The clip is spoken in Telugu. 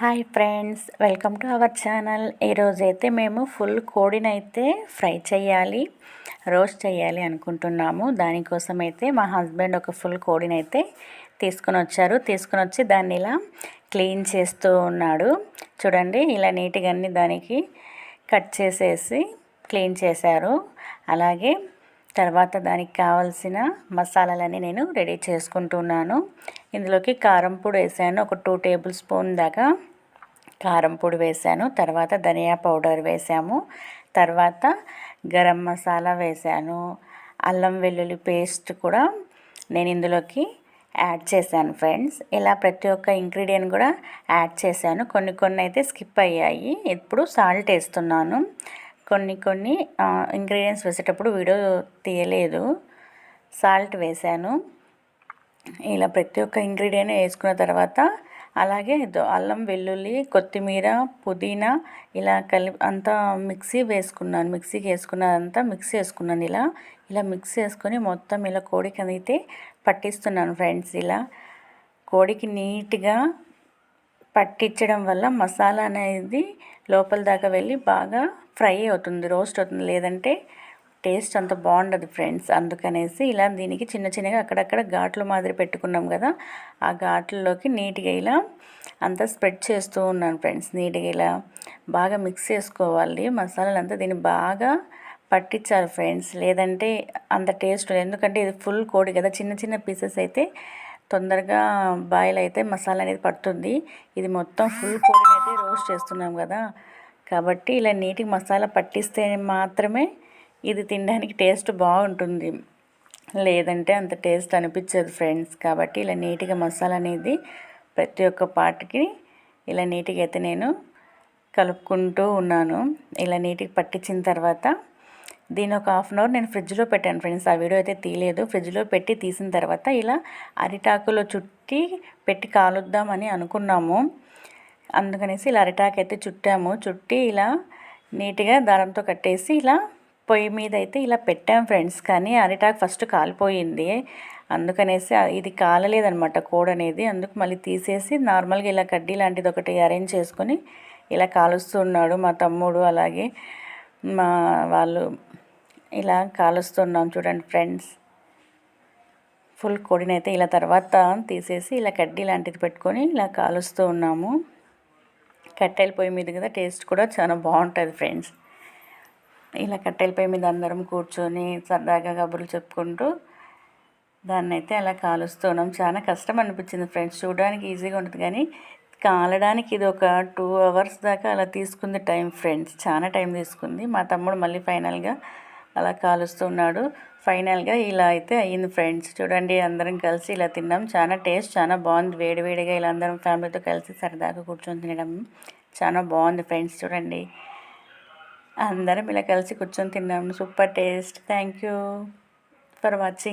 Hi friends welcome to our channel. ఈరోజైతే మేము ఫుల్ కోడిని అయితే ఫ్రై చేయాలి రోస్ట్ చేయాలి అనుకుంటున్నాము. దానికోసం అయితే మా హస్బెండ్ ఒక ఫుల్ కోడిని అయితే తీసుకొని వచ్చారు. తీసుకొని వచ్చి దాన్ని ఇలా క్లీన్ చేస్తూ ఉన్నాడు. చూడండి ఇలా నీట్గా అన్ని దానికి కట్ చేసేసి క్లీన్ చేశారు. అలాగే తర్వాత దానికి కావాల్సిన మసాలాలన్నీ నేను రెడీ చేసుకుంటున్నాను. ఇందులోకి కారం పొడి వేసాను ఒక టూ టేబుల్ స్పూన్ దాకా కారం పొడి వేసాను. తర్వాత ధనియా పౌడర్ వేసాము. తర్వాత గరం మసాలా వేసాను. అల్లం వెల్లుల్లి పేస్ట్ కూడా నేను ఇందులోకి యాడ్ చేశాను ఫ్రెండ్స్. ఇలా ప్రతి ఒక్క ఇంగ్రీడియంట్ కూడా యాడ్ చేశాను. కొన్ని కొన్ని అయితే స్కిప్ అయ్యాయి. ఇప్పుడు సాల్ట్ వేస్తున్నాను. కొన్ని కొన్ని ఇంగ్రీడియంట్స్ వేసేటప్పుడు వీడియో తీయలేదు. సాల్ట్ వేసాను. ఇలా ప్రతి ఒక్క ఇంగ్రీడియంట్ వేసుకున్న తర్వాత అలాగే అల్లం వెల్లుల్లి కొత్తిమీర పుదీనా ఇలా కలిపి అంతా మిక్సీ వేసుకున్నాను. మిక్సీకి వేసుకున్నదంతా మిక్సీ వేసుకున్నాను ఇలా. ఇలా మిక్స్ వేసుకొని మొత్తం ఇలా కోడికి అయితే పట్టిస్తున్నాను ఫ్రెండ్స్ ఇలా. కోడికి నీట్గా పట్టించడం వల్ల మసాలా అనేది లోపల దాకా వెళ్ళి బాగా ఫ్రై అవుతుంది రోస్ట్ అవుతుంది. లేదంటే టేస్ట్ అంత బాగుండదు ఫ్రెండ్స్. అందుకనేసి ఇలా దీనికి చిన్న చిన్నగా అక్కడక్కడ ఘాట్లు మాదిరి పెట్టుకున్నాం కదా ఆ ఘాట్లలోకి నీట్గా ఇలా అంతా స్ప్రెడ్ చేస్తూ ఉన్నాను ఫ్రెండ్స్. నీట్గా ఇలా బాగా మిక్స్ చేసుకోవాలి. మసాలాలు అంతా దీన్ని బాగా పట్టించాలి ఫ్రెండ్స్. లేదంటే అంత టేస్ట్ ఎందుకంటే ఇది ఫుల్ కోడి కదా చిన్న చిన్న పీసెస్ అయితే తొందరగా బాయిల్ అయితే మసాలా అనేది పడుతుంది. ఇది మొత్తం ఫుల్ పొడిని అయితే రోస్ట్ చేస్తున్నాం కదా. కాబట్టి ఇలా నీటికి మసాలా పట్టిస్తే మాత్రమే ఇది తినడానికి టేస్ట్ బాగుంటుంది. లేదంటే అంత టేస్ట్ అనిపించదు ఫ్రెండ్స్ కాబట్టి ఇలా నీట్గా మసాలా అనేది ప్రతి ఒక్క పాటకి ఇలా నీట్గా అయితే నేను కలుపుకుంటూ ఉన్నాను. ఇలా నీట్గా పట్టించిన తర్వాత దీని ఒక హాఫ్ అన్ అవర్ నేను ఫ్రిడ్జ్లో పెట్టాను ఫ్రెండ్స్. ఆ వీడియో అయితే తీయలేదు. ఫ్రిడ్జ్లో పెట్టి తీసిన తర్వాత ఇలా అరిటాకులో చుట్టి పెట్టి కాలుద్దామని అనుకున్నాము. అందుకనేసి ఇలా అరిటాకు అయితే చుట్టాము. చుట్టి ఇలా నీట్గా దారంతో కట్టేసి ఇలా పొయ్యి మీద అయితే ఇలా పెట్టాం ఫ్రెండ్స్. కానీ అరిటాకు ఫస్ట్ కాలిపోయింది. అందుకనేసి ఇది కాలలేదనమాట కోడ్ అనేది. అందుకు మళ్ళీ తీసేసి నార్మల్గా ఇలా కడ్డీ లాంటిది ఒకటి అరేంజ్ చేసుకొని ఇలా కాలుస్తున్నాడు మా తమ్ముడు. అలాగే మా వాళ్ళు ఇలా కాలుస్తున్నాం చూడండి ఫ్రెండ్స్. ఫుల్ కొడినైతే ఇలా తర్వాత తీసేసి ఇలా కడ్డీ లాంటిది పెట్టుకొని ఇలా కాలుస్తూ ఉన్నాము. కట్టెల పొయ్యి మీద కదా టేస్ట్ కూడా చాలా బాగుంటుంది ఫ్రెండ్స్. ఇలా కట్టెల పొయ్యి మీద అందరం కూర్చొని సరదాగా కబుర్లు చెప్పుకుంటూ దాన్ని అయితే అలా కాలుస్తున్నాం చాలా కష్టం అనిపించింది ఫ్రెండ్స్. చూడడానికి ఈజీగా ఉంటుంది కానీ కాలడానికి ఇది ఒక టూ అవర్స్ దాకా అలా తీసుకుంది టైం ఫ్రెండ్స్. చాలా టైం తీసుకుంది. మా తమ్ముడు మళ్ళీ ఫైనల్గా అలా కాలుస్తున్నాడు. ఫైనల్గా ఇలా అయితే అయ్యింది ఫ్రెండ్స్. చూడండి అందరం కలిసి ఇలా తిన్నాం. చాలా టేస్ట్ చాలా బాగుంది. వేడివేడిగా ఇలా అందరం ఫ్యామిలీతో కలిసి సరదాగా కూర్చొని తినడం చాలా బాగుంది ఫ్రెండ్స్. చూడండి అందరం ఇలా కలిసి కూర్చొని తిన్నాం. Super taste. Thank you for watching.